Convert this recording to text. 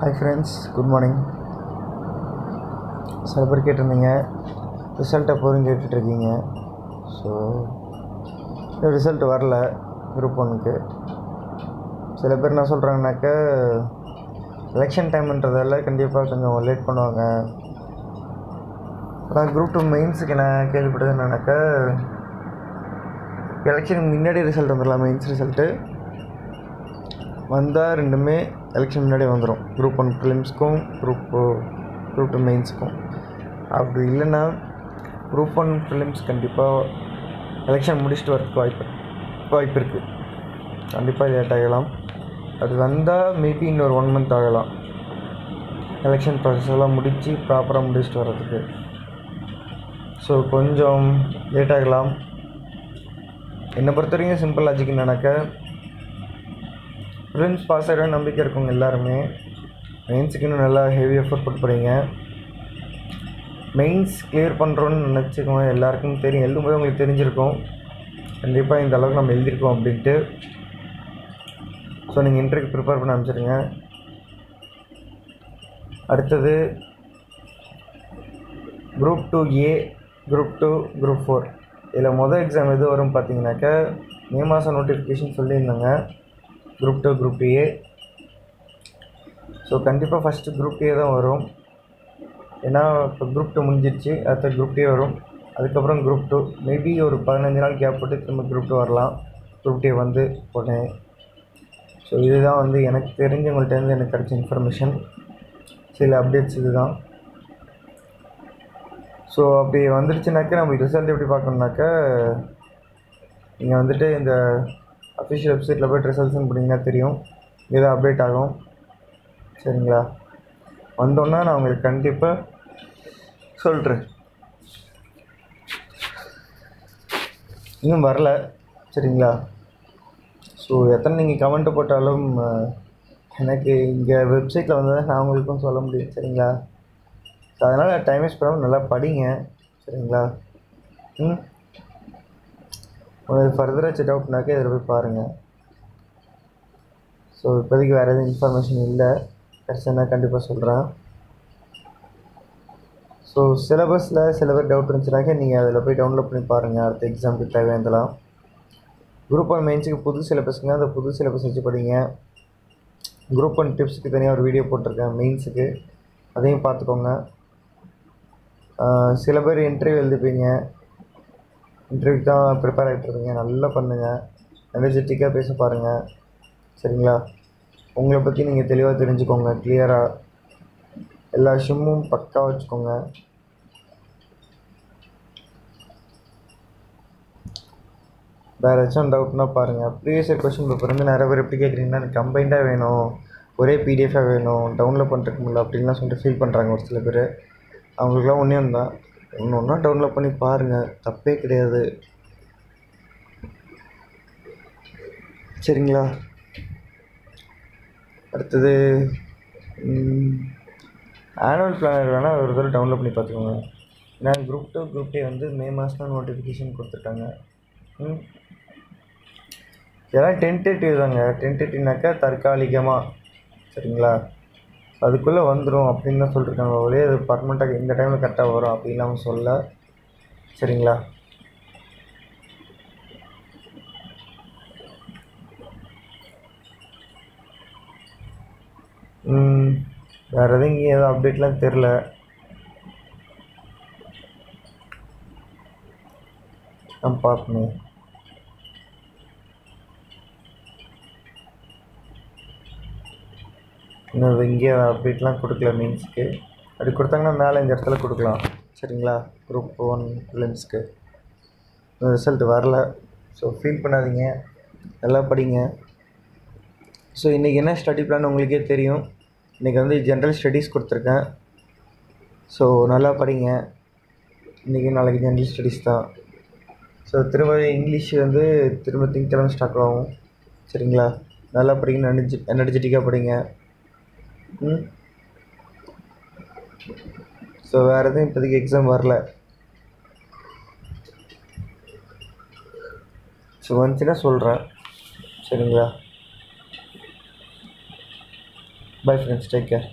Hi friends good morning சில பேர் கேட்டிருந்தீங்க. ரிசல்ட் எப்போதும் கேட்டுட்ருக்கீங்க ஸோ ரிசல்ட் வரல குரூப் ஒன்றுக்கு சில பேர் என்ன சொல்கிறாங்கனாக்க எலெக்ஷன் டைம்ன்றதால கண்டிப்பாக கொஞ்சம் லேட் பண்ணுவாங்க. ஆனால் குரூப் டூ மெயின்ஸுக்கு என்ன கேள்விப்பட்டது என்னன்னாக்கா எலெக்ஷனுக்கு முன்னாடி ரிசல்ட் வந்துடலாம் மெயின்ஸ் ரிசல்ட்டு வந்தால் ரெண்டுமே எலெக்ஷன் முன்னாடி வந்துடும் குரூப் ஒன் ப்ரிலிம்ஸ்க்கும் குரூப் குரூப் டூ மெயின்ஸுக்கும் அப்படி இல்லைன்னா குரூப் ஒன் ஃபிலிம்ஸ் கண்டிப்பாக எலெக்ஷன் முடிச்சுட்டு வரதுக்கு வாய்ப்பு வாய்ப்பு இருக்குது கண்டிப்பாக லேட் ஆகலாம். அது வந்தால் மேபி இன்னொரு ஒன் மந்த் ஆகலாம். எலெக்ஷன் ப்ராசஸ் எல்லாம் முடித்து ப்ராப்பராக முடிச்சுட்டு வர்றதுக்கு. ஸோ கொஞ்சம் லேட் ஆகலாம். என்னை பொறுத்த வரைக்கும் சிம்பிள் லாஜிக் என்னன்னாக்கா ப்ரிலிம்ஸ் பாஸ் ஆகிடும் நம்பிக்கை இருக்கவங்க எல்லாருமே மெயின்ஸுக்கு இன்னும் நல்லா ஹெவி எஃபர்ட் போட்டு போகிறீங்க மெயின்ஸ் கிளியர் பண்ணுறோன்னு நினச்சிக்கோங்க எல்லாருக்கும் தெரியும். எழுதும்போது உங்களுக்கு தெரிஞ்சிருக்கும். கண்டிப்பாக இந்த அளவுக்கு நம்ம எழுதியிருக்கோம் அப்படின்ட்டு. ஸோ நீங்கள் இன்டர்வியூ ப்ரிப்பேர் பண்ண அனுப்பிச்சிருங்க அடுத்தது group two A group two group four இதில் மொதல் எக்ஸாம் எது வரும் பார்த்தீங்கன்னாக்கா மே மாதம் நோட்டிஃபிகேஷன் சொல்லியிருந்தாங்க. Group two group A so கண்டிப்பாக ஃபஸ்ட்டு குரூப் ஏ தான் வரும். ஏன்னா இப்போ குரூப் டூ முடிஞ்சிடுச்சு அடுத்த குரூப் ஏ வரும். அதுக்கப்புறம் குரூப் டூ மேபி ஒரு பதினஞ்சு நாள் கேப் போட்டு திரும்ப குரூப் டூ வரலாம். குரூப் டே வந்து உடனே. ஸோ இதுதான் வந்து எனக்கு தெரிஞ்சவங்கள்ட்டேருந்து எனக்கு கிடச்ச இன்ஃபர்மேஷன் சில அப்டேட்ஸ் இதுதான். ஸோ அப்படி வந்துடுச்சுனாக்கா நம்ம ரிசல்ட் எப்படி பார்க்கணுனாக்கா நீங்கள் வந்துட்டு இந்த அஃபிஷியல் வெப்சைட்டில் போய்ட்டு ரிசல்ட்ஸ்னு பண்ணிங்கன்னா தெரியும். இதான் அப்டேட் ஆகும். சரிங்களா? வந்தோன்னா நான் உங்களுக்கு கண்டிப்பாக சொல்கிறேன் இன்னும் வரல. சரிங்களா? ஸோ எத்தனை நீங்கள் கமெண்ட் போட்டாலும் எனக்கு இங்கே வெப்சைட்டில் வந்ததை நான் உங்களுக்கும் சொல்ல முடியும். சரிங்களா? ஸோ அதனால் டைம் வேஸ்ட் பண்ணாமல் நல்லா படிங்க. சரிங்களா? ம்? உங்களுக்கு ஃபர்தராக செட் அவுட்னாக்கா இதில் போய் பாருங்கள் ஸோ இப்போதைக்கு வேறு எதுவும் இன்ஃபர்மேஷன் இல்லை. கிடச்சுன்னா கண்டிப்பாக சொல்கிறேன் ஸோ சிலபஸில் சில பேர் டவுட் இருந்துச்சுனாக்கா நீங்கள் அதில் போய் டவுன்லோட் பண்ணி பாருங்கள் அடுத்த எக்ஸாமுக்கு தேவையானதெல்லாம். குரூப் ஒன் மெயின்ஸுக்கு புது சிலபஸ்ங்க அந்த புது சிலபஸ் வச்சு படிங்க. குரூப் ஒன் டிப்ஸுக்கு தனியாக ஒரு வீடியோ போட்டிருக்கேன் மெயின்ஸுக்கு அதையும் பார்த்துக்கோங்க. சில பேர் இன்டர்வியூ எழுதிப்பீங்க. இன்டர்வியூக்கு தான் ப்ரிப்பேர் ஆகிட்டு இருக்கீங்க. நல்லா பண்ணுங்கள் எனர்ஜெட்டிக்காக பேச பாருங்கள் சரிங்களா? உங்களை பற்றி நீங்கள் தெளிவாக தெரிஞ்சுக்கோங்க. கிளியராக எல்லா விஷயமும் பக்காவாக வச்சுக்கோங்க. வேறு ஏதாச்சும் டவுட்னா பாருங்கள் ப்ரீவியஸ் இயர் கொஷின் பேப்பர் வந்து நிறைய பேர் எப்படி கேட்குறீங்கன்னா எனக்கு கம்பைண்டாக வேணும். ஒரே பிடிஎஃபாக வேணும். டவுன்லோட் பண்ணுறதுக்கு முடியல அப்படின்லாம் சொல்லிட்டு ஃபீல் பண்ணுறாங்க ஒரு சில பேர். அவங்களுக்குலாம் ஒன்றே ஒன்று தான் ஒன்று ஒன்றா டவுன்லோட் பண்ணி பாருங்கள் தப்பே கிடையாது. சரிங்களா? அடுத்தது ஆனுவல் பிளானர் வேணால் ஒரு தடவை டவுன்லோட் பண்ணி பார்த்துக்கோங்க. ஏன்னா குரூப் டூ குரூப் டே வந்து மே மாதம் தான் நோட்டிஃபிகேஷன் கொடுத்துட்டாங்க. ம். இதெல்லாம் டென்டேட்டிவ் தாங்க. டென்டேட்டிவ்னாக்கா தற்காலிகமாக சரிங்களா? அதுக்குள்ளே வந்துடும் அப்படின்னு தான் சொல்லியிருக்காங்க ஒரே அது பர்மனெண்ட்டாக இந்த டைமில் கரெக்டாக வரும் அப்படின்லாம் சொல்ல. சரிங்களா? ம், வேறு எதுவும் இங்கே எதுவும் அப்டேட்லாம் தெரில நான் பார்க்கணும். இன்னும் இங்கே அப்டேட்லாம் கொடுக்கல மீன்ஸ்க்கு அப்படி கொடுத்தாங்கன்னா மேலே இந்த இடத்துல கொடுக்கலாம். சரிங்களா? குரூப் ஒன் ஃபிலிம்ஸ்க்கு ரிசல்ட் வரல. ஸோ ஃபீல் பண்ணாதீங்க. நல்லா படிங்க. ஸோ இன்றைக்கி என்ன ஸ்டடி பிளான் உங்களுக்கே தெரியும். இன்றைக்கி வந்து ஜென்ரல் ஸ்டடீஸ் கொடுத்துருக்கேன். ஸோ நல்லா படிங்க. இன்றைக்கி நாளைக்கு ஜென்ரல் ஸ்டடீஸ் தான். ஸோ திரும்ப இங்கிலீஷ் வந்து திரும்ப திங்கக்கிழமை ஸ்டார்ட் ஆகும். சரிங்களா? நல்லா படிங்க எனர்ஜி எனர்ஜெட்டிக்காக படிங்க. ம். ஸோ வேறு எதுவும் இப்போதைக்கு எக்ஸாம் வரல. ஸோ வந்துச்சுன்னா சொல்கிறேன் சரிங்களா? Bye friends take care